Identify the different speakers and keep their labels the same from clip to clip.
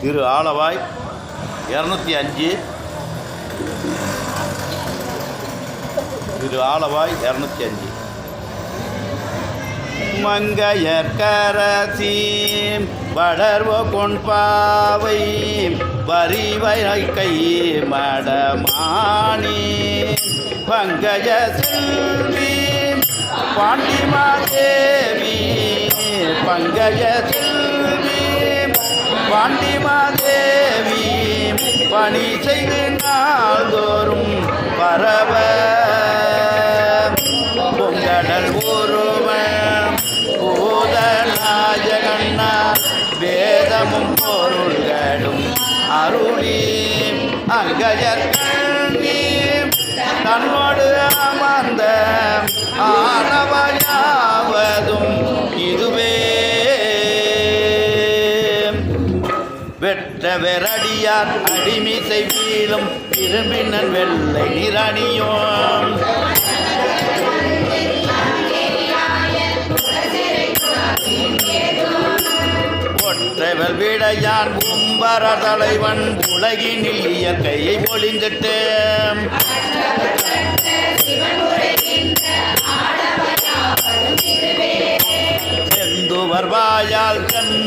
Speaker 1: திரு ஆலவாய் இரநூத்தி அஞ்சு. திரு ஆலவாய் இரநூத்தி அஞ்சு. மங்கையற்கரசி வளர்வ கொண்பாவை வரிவை கை மடமானி. பங்கஜ செல்வி பாண்டிமாதேவி பங்கஜ செல்வி பாண்டிமாதேவி பணி செய்து நாள்தோறும் பரவ. பொங்கடல் ஒருவன் பூதநாயகண்ணா வேதமும் பொருள்களும் அருளி. அங்கஜற்கண்ணி தன்னோடு அமர்ந்த ஆனவையாவதும் வெற்ற வெரடியார் அடிமிசை வீழும் விரும்பினன் வெள்ளை நிரணியோம் ஒற்றவர் விடையான் கும்பர தலைவன் உலகினில் இயற்கையை ஒளிந்திட்டு.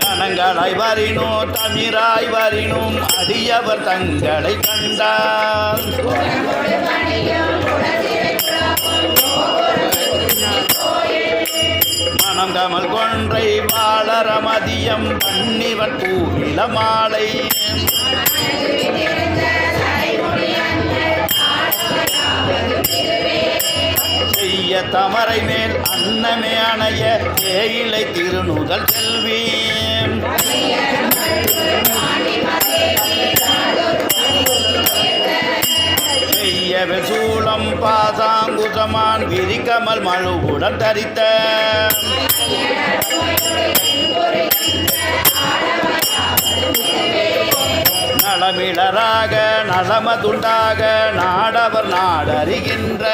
Speaker 1: தனங்களாய் வரினோ தமிராய் வரினும் அடியவர் தங்களை கண்டார். மனம் கமல் கொன்றை வாழற மதியம் பன்னிவர் பூவில மாலை. செய்ய தமரை மேல் அன்னமே அணைய தேயிலை திருநூதல் செல்வி. சூளம் பாசாங்குசமான் விரிகமல் மழுவுடன் தரித்த. நலமிழராக நலமதுண்டாக நாடவர் நாடறிகின்ற.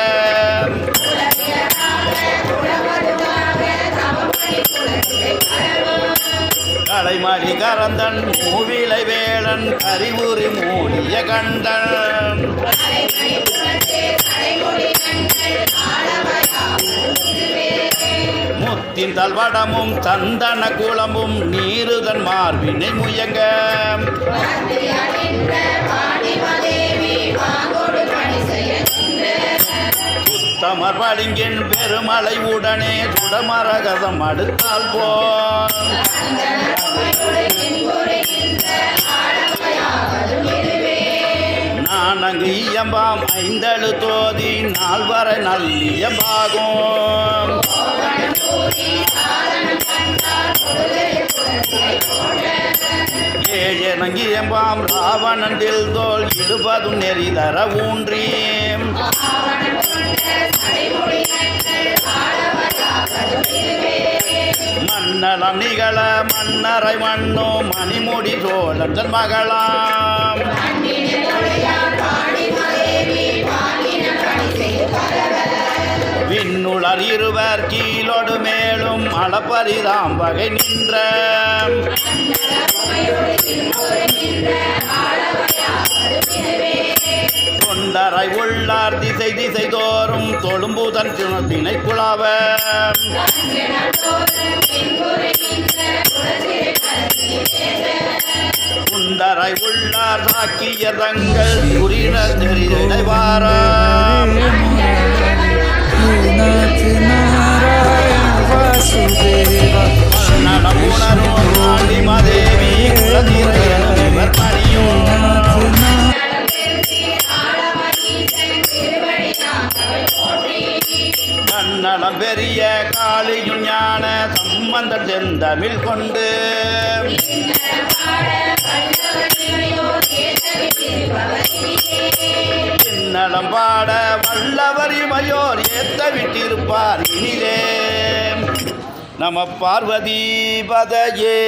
Speaker 1: மணிகரந்தன் மூவிலை வேளன் கரிவுரி மூடிய கண்டன் முத்தின் தல்வடமும் சந்தன குளமும் நீருதன் மார்பினை முயங்க. சுத்தமர் பளிங்கின் பெருமலை உடனே சுடமரகதம் அடுத்தால் போ நான் இயம்பாம் ஐந்தழு தோதி நால்வரை நல்லியம்பாகும் ஏழனங்கியம்பாம். ராவணன் தோல் இருபதும் நெறிதர ஊன்றி மன்னலம் நிகழ மன்னரை மண்ணோ மணிமுடி சோழன் மகளாம். விண்ணுளர் இருவர் கீழோடு மேலும் அளப்பரிதாம் வகை நின்ற. தொண்டரை உள்ளார் திசை திசை தோறும் தொழும்புதன் திணை குழாவ குந்தரை உள்ளார் சாக்கிய தங்கள் குறியினர் தெரிவாராம் செந்தமிழ் கொண்டு. சின்ன நலம் பாட வல்லவர் இமையோர் ஏத்த விட்டிருப்பார் இனிலே நம பார்வதி பதையே.